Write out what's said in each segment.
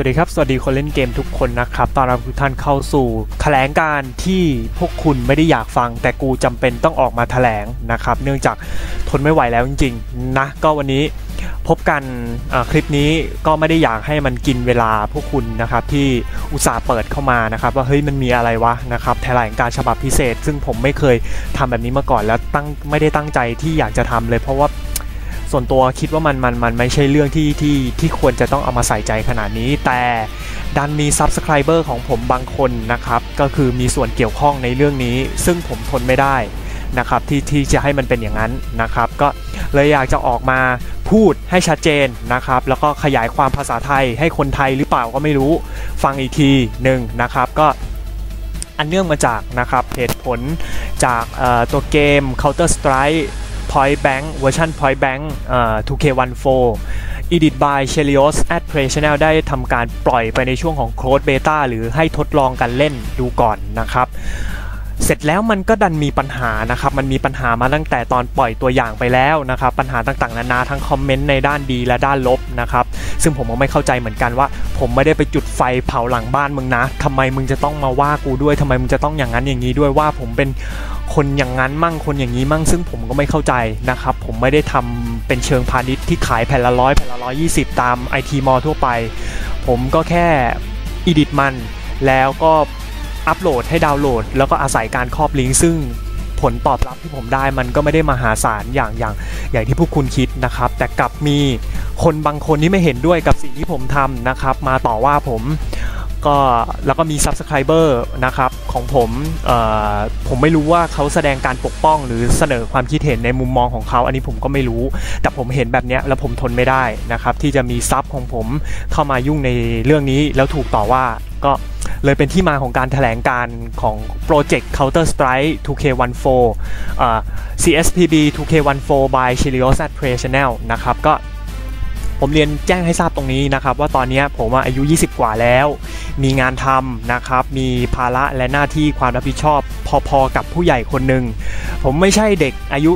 สวัสดีครับ สวัสดีคนเล่นเกมทุกคนนะครับตอนรับทุกท่านเข้าสู่ แถลงการที่พวกคุณไม่ได้อยากฟัง แต่กูจำเป็นต้องออกมาแถลงนะครับ เนื่องจากทนไม่ไหวแล้วจริงๆนะ ก็วันนี้พบกันคลิปนี้ก็ไม่ได้อยากให้มันกินเวลาพวกคุณนะครับที่อุตส่าห์เปิดเข้ามานะครับ ว่าเฮ้ยมันมีอะไรวะนะครับแถลงการฉบับพิเศษ ซึ่งผมไม่เคยทำแบบนี้มาก่อนแล้วตั้งไม่ได้ตั้งใจที่อยากจะทำเลย เพราะว่า ส่วนตัวคิดว่ามันมันมันไม่ใช่เรื่องที่ที่ที่ควรจะต้องเอามาใส่ใจขนาดนี้ แต่ดันมีซับสไครเบอร์ของผมบางคนนะครับ ก็คือมีส่วนเกี่ยวข้องในเรื่องนี้ ซึ่งผมทนไม่ได้นะครับที่ที่จะให้มันเป็นอย่างนั้นนะครับ ก็เลยอยากจะออกมาพูดให้ชัดเจนนะครับ แล้วก็ขยายความภาษาไทยให้คนไทยหรือเปล่าก็ไม่รู้ฟังอีกทีหนึ่งนะครับก็อันเนื่องมาจากนะครับเหตุผลจากตัวเกม Counter Strike Point Bank เวอร์ชัน Point Bank 2K14 Edit by Chelios at Play Channel ได้ทำการปล่อยไปในช่วงของ Close Beta หรือให้ทดลองกันเล่นดูก่อนนะครับ เสร็จแล้วมันก็ดันมีปัญหานะครับ มันมีปัญหามาตั้งแต่ตอนปล่อยตัวอย่างไปแล้วนะครับ ปัญหาต่างๆนานาทั้งคอมเมนต์ในด้านดีและด้านลบนะครับ ซึ่งผมก็ไม่เข้าใจเหมือนกันว่า ผมไม่ได้ไปจุดไฟเผาหลังบ้านมึงนะทำไมมึงจะต้องมาว่ากูด้วยทำไมมึงจะต้องอย่างนั้นอย่างนี้ด้วยว่าผมเป็นคนอย่างนั้นมั่งคนอย่างนี้มั่ง ซึ่งผมก็ไม่เข้าใจนะครับ ผมไม่ได้ทำเป็นเชิงพาณิชย์ที่ขายแผ่นละร้อยแผ่นละร้อยยี่สิบตามไอทีมอทั่วไป ผมก็แค่อีดิทมันแล้วก็ อัปโหลดให้ดาวน์โหลด แล้วก็อาศัยการครอบลิงก์ซึ่งผลตอบรับที่ผมได้มันก็ไม่ได้มหาศาลอย่างอย่างอย่างที่พวกคุณคิดนะครับ แต่กลับมีคนบางคนที่ไม่เห็นด้วยกับสิ่งที่ผมทำนะครับ มาต่อว่าผมก็แล้วก็มี Subscriber นะครับของผมผมไม่รู้ว่าเขาแสดงการปกป้องหรือเสนอความคิดเห็นในมุมมองของเขา อันนี้ผมก็ไม่รู้ แต่ผมเห็นแบบนี้แล้วผมทนไม่ได้นะครับ ที่จะมีซับของผมเข้ามายุ่งในเรื่องนี้แล้วถูกต่อว่าก็ เลยเป็นที่มาของการถแถลงการของโปรเจกต์ Counter Strike 2K14 CSPB 2K14 by Chilios at Play Channel นะครับก็ผมเรียนแจ้งให้ทราบตรงนี้นะครับ ว่าตอนนี้ผมอายุ 20 กว่าแล้ว มีงานทำนะครับ มีภาระและหน้าที่ความรับผิดชอบพอๆกับผู้ใหญ่คนหนึ่ง ผมไม่ใช่เด็กอายุ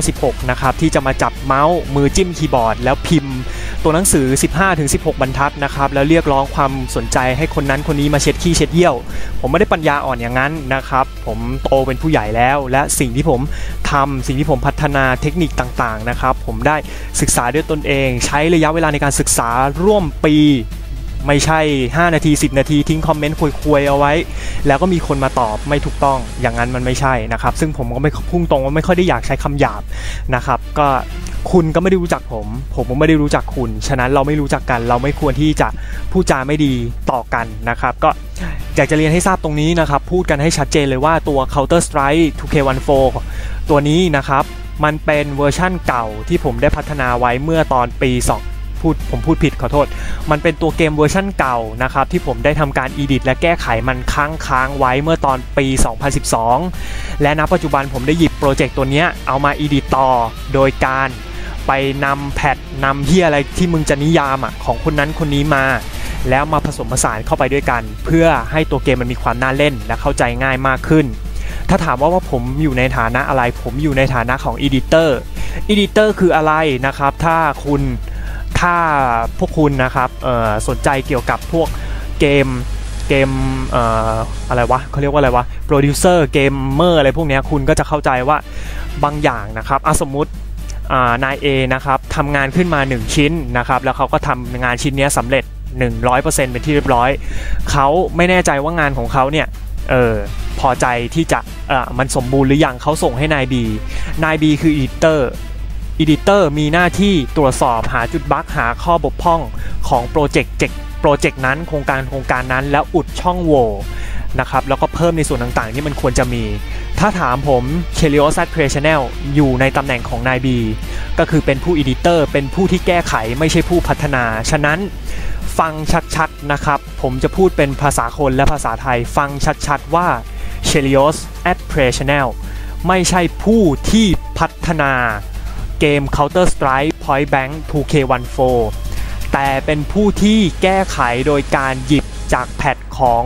15-16 นะครับ ที่จะมาจับเมาส์มือจิ้มคีย์บอร์ด แล้วพิมพ์ตัวหนังสือ 15-16 บรรทัดนะครับแล้วเรียกร้องความสนใจให้คนนั้นคนนี้มาเช็ดขี้เช็ดเยี่ยว ผมไม่ได้ปัญญาอ่อนอย่างนั้นนะครับ ผมโตเป็นผู้ใหญ่แล้ว และสิ่งที่ผมทำสิ่งที่ผมพัฒนาเทคนิคต่างๆนะครับ ผมได้ศึกษาด้วยตนเอง ใช้ระยะเวลาในการศึกษาร่วมปี ไม่ใช่ 5 นาที 10 นาทีทิ้งคอมเมนต์คุยๆเอาไว้ แล้วก็มีคนมาตอบไม่ถูกต้องอย่างนั้นมันไม่ใช่นะครับ ซึ่งผมก็ไม่พุ่งตรงว่าไม่ค่อยได้อยากใช้คำหยาบนะครับ ก็คุณก็ไม่ได้รู้จักผม ผมก็ไม่ได้รู้จักคุณ ฉะนั้นเราไม่รู้จักกัน เราไม่ควรที่จะพูดจาไม่ดีต่อกันนะครับ ก็อยากจะเรียนให้ทราบตรงนี้นะครับ พูดกันให้ชัดเจนเลยว่าตัว Counter Strike 2K14 ตัวนี้นะครับ มันเป็นเวอร์ชั่นเก่าที่ผมได้พัฒนาไว้เมื่อตอนปี2 พูดผมพูดผิดขอโทษ มันเป็นตัวเกมเวอร์ชั่นเก่านะครับที่ผมได้ทำการอีดิทและแก้ไขมันค้างค้างไว้เมื่อตอนปี 2012 และณปัจจุบันผมได้หยิบโปรเจกต์ตัวนี้เอามาอีดิทต่อโดยการไปนำแพทนำเฮียอะไรที่มึงจะนิยามอะของคนนั้นคนนี้มา แล้วมาผสมผสานเข้าไปด้วยกัน เพื่อให้ตัวเกมมันมีความน่าเล่นและเข้าใจง่ายมากขึ้น ถ้าถามว่าว่าผมอยู่ในฐานะอะไร ผมอยู่ในฐานะของอีดิเตอร์อีดิเตอร์คืออะไรนะครับ ถ้าคุณ ถ้าพวกคุณนะครับสนใจเกี่ยวกับพวกเกมเกมอะไรวะเขาเรียกว่าอะไรวะโปรดิวเซอร์เกมเมอร์อะไรพวกนี้คุณก็จะเข้าใจว่าบางอย่างนะครับสมมุตินายเอนะครับทำงานขึ้นมา 1 ชิ้นนะครับแล้วเขาก็ทำงานชิ้นนี้สำเร็จ 100%เป็นที่เรียบร้อย เขาไม่แน่ใจว่างานของเขาเนี่ยเออพอใจที่จะเออมันสมบูรณ์หรือยังเขาส่งให้นายบีนายบีคืออีเตอร์ อีดิเตอร์มีหน้าที่ตรวจสอบหาจุดบั๊กหาข้อบกพร่องของโปรเจกต์โปรเจกต์นั้นโครงการโครงการนั้นแล้วอุดช่องโหว่นะครับแล้วก็เพิ่มในส่วนต่างๆ ที่มันควรจะมี ถ้าถามผมเคลิโอซัตเพรชแนลอยู่ในตำแหน่งของนายบีก็คือเป็นผู้อีดิเตอร์เป็นผู้ที่แก้ไขไม่ใช่ผู้พัฒนา ฉะนั้นฟังชัดๆนะครับ ผมจะพูดเป็นภาษาคนและภาษาไทย ฟังชัดๆว่า c h e l i o s at p r e Channel ไม่ใช่ผู้ที่พัฒนา เกม Counter Strike Point Blank 2K14 แต่เป็นผู้ที่แก้ไขโดยการหยิบจากแพทของ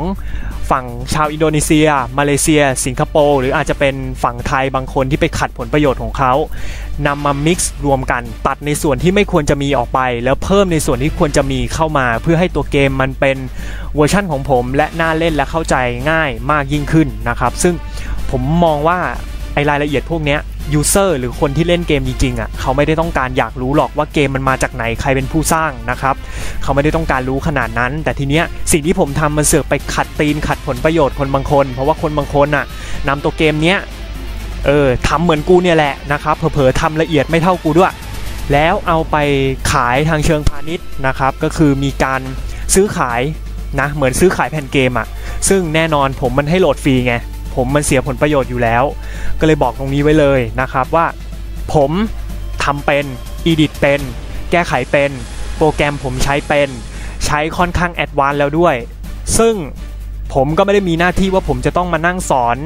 ฝั่งชาวอินโดนีเซีย มาเลเซีย สิงคโปร์ หรืออาจจะเป็นฝั่งไทยบางคนที่ไปขัดผลประโยชน์ของเขานำมา mix รวมกัน ตัดในส่วนที่ไม่ควรจะมีออกไป แล้วเพิ่มในส่วนที่ควรจะมีเข้ามา เพื่อให้ตัวเกมมันเป็นเวอร์ชั่นของผม และน่าเล่นและเข้าใจง่ายมากยิ่งขึ้นนะครับ ซึ่งผมมองว่าไอรายละเอียดพวกนี้ ยูเซอร์หรือคนที่เล่นเกมจริงๆอะเขาไม่ได้ต้องการอยากรู้หรอกว่าเกมมันมาจากไหนใครเป็นผู้สร้างนะครับ เขาไม่ได้ต้องการรู้ขนาดนั้น แต่ทีเนี้ยสิ่งที่ผมทำมันเสือกไปขัดตีนขัดผลประโยชน์คนบางคน เพราะว่าคนบางคนอะนำตัวเกมเนี้ยเออทำเหมือนกูเนี่ยแหละนะครับเผลอๆทำละเอียดไม่เท่ากูด้วย แล้วเอาไปขายทางเชิงพาณิชย์นะครับก็คือมีการซื้อขายนะเหมือนซื้อขายแผ่นเกมอะซึ่งแน่นอนผมมันให้โหลดฟรีไงผมมันเสียผลประโยชน์อยู่แล้ว ก็เลยบอกตรงนี้ไว้เลยนะครับว่า ผมทำเป็นอีดิทเป็น แก้ไขเป็น โปรแกรมผมใช้เป็น ใช้ค่อนข้างแอดวานแล้วด้วย ซึ่งผมก็ไม่ได้มีหน้าที่ว่าผมจะต้องมานั่งสอน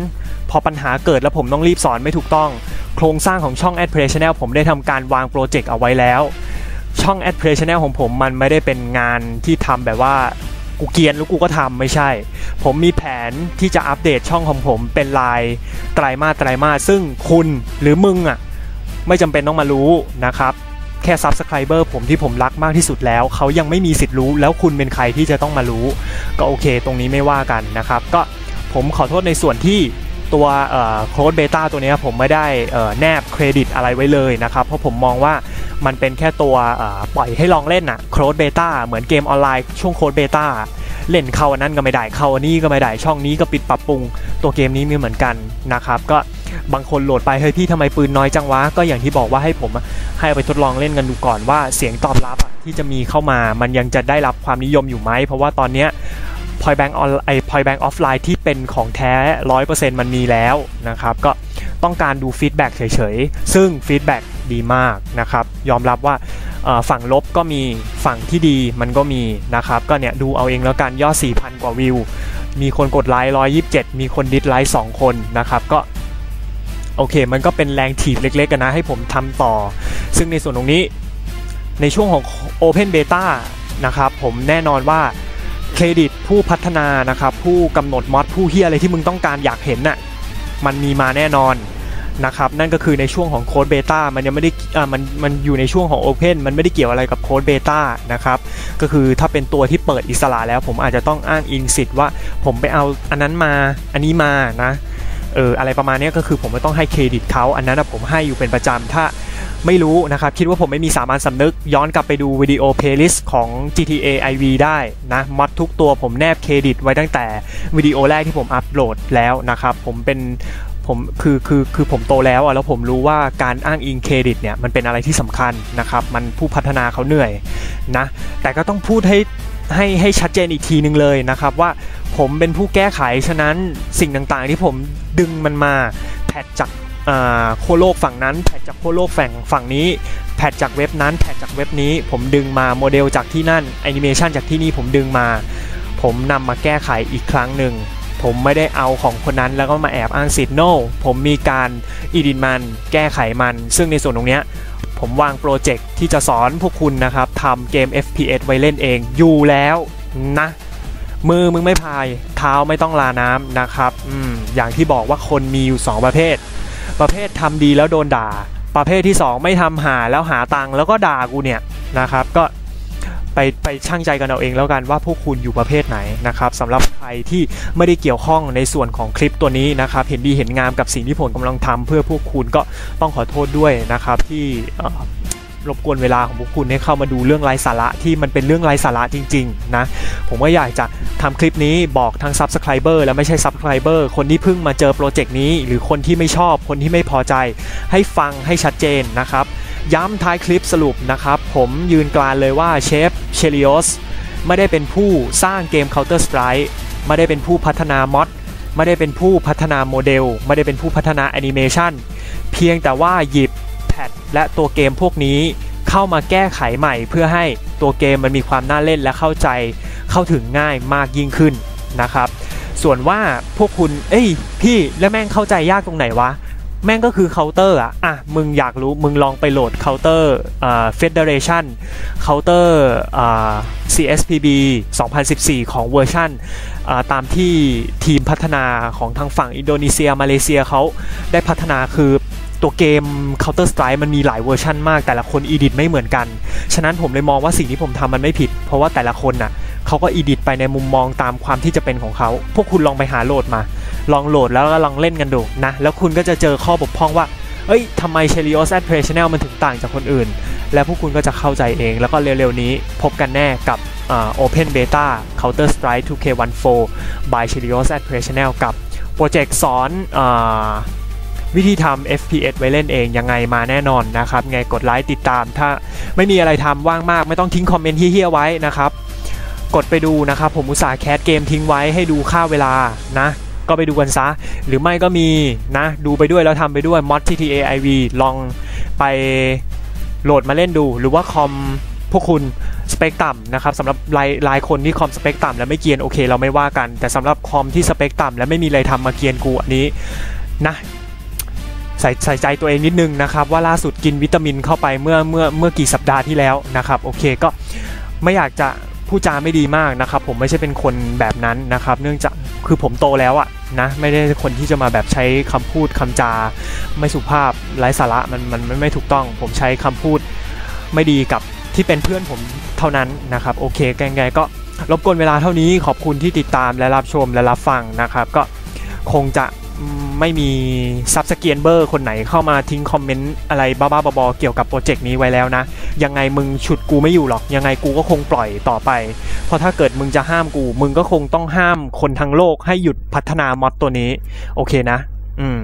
พอปัญหาเกิดแล้วผมต้องรีบสอนไม่ถูกต้อง โครงสร้างของช่อง Ad Play Channel ผมได้ทำการวางโปรเจกต์เอาไว้แล้ว ช่อง Ad Play Channel ของผมมันไม่ได้เป็นงานที่ทำแบบว่า กูเกียนแล้วกูก็ทำไม่ใช่ ผมมีแผนที่จะอัปเดตช่องของผมเป็นลายไตรมาสไตรมาสซึ่งคุณหรือมึงอะไม่จำเป็นต้องมารู้นะครับ แค่ซับสไครเบอร์ผมที่ผมรักมากที่สุดแล้ว เขายังไม่มีสิทธิ์รู้ แล้วคุณเป็นใครที่จะต้องมารู้ ก็โอเค ตรงนี้ไม่ว่ากันนะครับ ก็ผมขอโทษในส่วนที่ตัวโค้ดเบต้าตัวนี้ผมไม่ได้แนบเครดิตอะไรไว้เลยนะครับ เพราะผมมองว่า มันเป็นแค่ตัวปล่อยให้ลองเล่นอะโค้ดเบต้าเหมือนเกมออนไลน์ช่วงโค้ดเบต้าเล่นเข้าอันนั้นก็ไม่ได้เข้าอันนี้ก็ไม่ได้ช่องนี้ก็ปิดปรับปรุง ตัวเกมนี้มีเหมือนกันนะครับ ก็บางคนโหลดไปเฮ้ยพี่ทำไมปืนน้อยจังวะก็อย่างที่บอกว่าให้ผมให้ไปทดลองเล่นกันดูก่อนว่าเสียงตอบรับที่จะมีเข้ามามันยังจะได้รับความนิยมอยู่ไหมเพราะว่าตอนนี้พอยแบงก์ออนไอพอยแบงก์ออฟไลน์ที่เป็นของแท้ร้อยเปอร์เซ็นต์มันมีแล้วนะครับ ก็ต้องการดูฟีดแบ็กเฉยๆ ซึ่งฟีดแบ็ก ดีมากนะครับยอมรับว่าฝั่งลบก็มีฝั่งที่ดีมันก็มีนะครับก็เนี่ยดูเอาเองแล้วกันยอด 4,000 กว่าวิว มีคนกดไลค์127 มีคนดิสไลค์2คนนะครับก็โอเค มันก็เป็นแรงถีบเล็กๆกันนะให้ผมทำต่อ ซึ่งในส่วนตรงนี้ในช่วงของ Open Beta นะครับผมแน่นอนว่าเครดิตผู้พัฒนานะครับผู้กำหนดมอดผู้เฮียอะไรที่มึงต้องการอยากเห็นน่ะมันมีมาแน่นอน นะครับนั่นก็คือในช่วงของโค้ดเบต้ามันยังไม่ได้อ่ามันมันอยู่ในช่วงของ Open มันไม่ได้เกี่ยวอะไรกับโค้ดเบต้านะครับก็คือถ้าเป็นตัวที่เปิดอิสระแล้ว ผมอาจจะต้องอ้างอิงสิทธิ์ว่า ผมไปเอาอันนั้นมาอันนี้มานะเอออะไรประมาณนี้ก็คือผมไม่ต้องให้เครดิตเขาอันนั้นผมให้อยู่เป็นประจำถ้าไม่รู้นะครับ คิดว่าผมไม่มีสามัญสำนึก ย้อนกลับไปดูวิดีโอเพลย์ลิสต์ของ GTA IV ได้นะมอดทุกตัวผมแนบเครดิตไว้ตั้งแต่วิดีโอแรกที่ผมอัปโหลดแล้วนะครับ ผมเป็น ผมคือคือคือผมโตแล้วอะแล้วผมรู้ว่าการอ้างอิงเครดิตเนี่ยมันเป็นอะไรที่สำคัญนะครับ มันผู้พัฒนาเขาเหนื่อยนะแต่ก็ต้องพูดให้ให้ให้ชัดเจนอีกทีนึงเลยนะครับ ว่าผมเป็นผู้แก้ไขฉะนั้นสิ่งต่างๆที่ผมดึงมันมาแพทจากโคโลกฝั่งนั้นแพทจากโคโลกฝั่งฝั่งนี้แพทจากเว็บนั้นแพทจากเว็บนี้ ผมดึงมาโมเดลจากที่นั่นแอนิเมชันจากที่นี่ผมดึงมา ผมนำมาแก้ไขอีกครั้งหนึ่ง ผมไม่ได้เอาของคนนั้นแล้วก็มาแอบอ้างสิทธิ์โนผมมีการอีดินมัน แก้ไขมัน ซึ่งในส่วนตรงนี้ผมวางโปรเจกต์ที่จะสอนพวกคุณนะครับทำเกม FPS ไว้เล่นเองอยู่แล้วนะมือมึงไม่พาย เท้าไม่ต้องลาน้ำนะครับอืมอย่างที่บอกว่าคนมีอยู่ 2 ประเภท ประเภททำดีแล้วโดนด่า ประเภทที่ 2 ไม่ทำหาแล้วหาตังค์แล้วก็ด่ากูเนี่ยนะครับ ก็ ไปไปช่างใจกันเอาเองแล้วกันว่าพวกคุณอยู่ประเภทไหนนะครับสำหรับใครที่ไม่ได้เกี่ยวข้องในส่วนของคลิปตัวนี้นะครับเห็นดีเห็นงามกับสิ่งที่ผมกำลังทำเพื่อพวกคุณก็ต้องขอโทษด้วยนะครับที่ รบกวนเวลาของพวกคุณให้เข้ามาดูเรื่องไร้สาระที่มันเป็นเรื่องไร้สาระจริงๆนะผมก็อยากจะทำคลิปนี้บอกทั้ง Subscriber และไม่ใช่ Subscriber คนที่เพิ่งมาเจอโปรเจกต์นี้ หรือคนที่ไม่ชอบคนที่ไม่พอใจ ให้ฟังให้ชัดเจนนะครับย้ำท้ายคลิปสรุปนะครับ ผมยืนกลานเลยว่าเชฟเชลิโอสไม่ได้เป็นผู้สร้างเกม Counter Strike ไม่ได้เป็นผู้พัฒนามอดไม่ได้เป็นผู้พัฒนาโมเดล ไม่ได้เป็นผู้พัฒนาแอนิเมชันเพียงแต่ว่าหยิบ แพทและตัวเกมพวกนี้เข้ามาแก้ไขใหม่ เพื่อให้ตัวเกมมันมีความน่าเล่นและเข้าใจเข้าถึงง่ายมากยิ่งขึ้นนะครับ ส่วนว่าพวกคุณ เอ้ย พี่แล้วแม่งเข้าใจยากตรงไหนวะ แม่งก็คือเคาน์เตอร์อะอะ มึงอยากรู้มึงลองไปโหลดเคาน์เตอร์อ่า Federation เคาน์เตอร์อ่า CSPB 2014 ของเวอร์ชันตามที่ทีมพัฒนาของทางฝั่งอินโดนีเซียมาเลเซียเขาได้พัฒนาคือ ตัวเกม Counter Strike มันมีหลายเวอร์ชันมาก แต่ละคนอีดิทไม่เหมือนกัน ฉะนั้นผมเลยมองว่าสิ่งที่ผมทำมันไม่ผิด เพราะว่าแต่ละคนน่ะเขาก็อีดิทไปในมุมมองตามความที่จะเป็นของเขา พวกคุณลองไปหาโหลดมา ลองโหลดแล้วก็ลองเล่นกันดูนะ แล้วคุณก็จะเจอข้อบกพร่องว่าเอ้ยทำไม c h e l i o s a d p r e s s i o n a l มันถึงต่างจากคนอื่น และพวกคุณก็จะเข้าใจเอง แล้วก็เร็วๆนี้พบกันแน่กับอ่า Open Beta Counter Strike 2K14 by c h e l i o s a d p r e s s i o n a l กับโปรเจกต์สอนอา วิธีทำ FPS ไว้เล่นเองยังไงมาแน่นอนนะครับไงกดไลค์ติดตาม ถ้าไม่มีอะไรทำว่างมาก ไม่ต้องทิ้งคอมเมนต์เฮี้ยๆไว้นะครับ กดไปดูนะครับ ผมอุตส่าห์แคสเกมทิ้งไว้ให้ดูค่าเวลานะ ก็ไปดูกันซะ หรือไม่ก็มีนะ ดูไปด้วยแล้วทำไปด้วย mod GTA IV ลองไปโหลดมาเล่นดู หรือว่าคอมพวกคุณสเปคต่ำนะครับสำหรับรายรายคนที่คอมสเปคต่ำแล้วไม่เกียนโอเค เราไม่ว่ากัน แต่สำหรับคอมที่สเปคต่ำแล้วไม่มีอะไรทำมาเกียนกูอันนี้นะ ใส่ใส่ใจตัวเองนิดนึงนะครับว่าล่าสุดกินวิตามินเข้าไปเมื่อเมื่อเมื่อกี่สัปดาห์ที่แล้วนะครับโอเคก็ไม่อยากจะพูดจาไม่ดีมากนะครับ ผมไม่ใช่เป็นคนแบบนั้นนะครับ เนื่องจากคือผมโตแล้วอะนะไม่ได้คนที่จะมาแบบใช้คำพูดคำจา ไม่สุภาพไร้สาระมันมันมันไม่ถูกต้อง ผมใช้คำพูดไม่ดีกับที่เป็นเพื่อนผมเท่านั้นนะครับโอเคไงๆก็รบกวนเวลาเท่านี้ขอบคุณที่ติดตามและรับชมและรับฟังนะครับ ก็คงจะ ไม่มีซับสเกียนเบอร์คนไหนเข้ามาทิ้งคอมเมนต์อะไรบ้าๆบอๆเกี่ยวกับโปรเจกต์นี้ไว้แล้วนะ ยังไงมึงฉุดกูไม่อยู่หรอก ยังไงกูก็คงปล่อยต่อไป เพราะถ้าเกิดมึงจะห้ามกู มึงก็คงต้องห้ามคนทั้งโลกให้หยุดพัฒนามอดตัวนี้ โอเคนะ อืม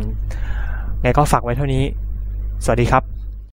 ไงก็ฝากไว้เท่านี้ สวัสดีครับ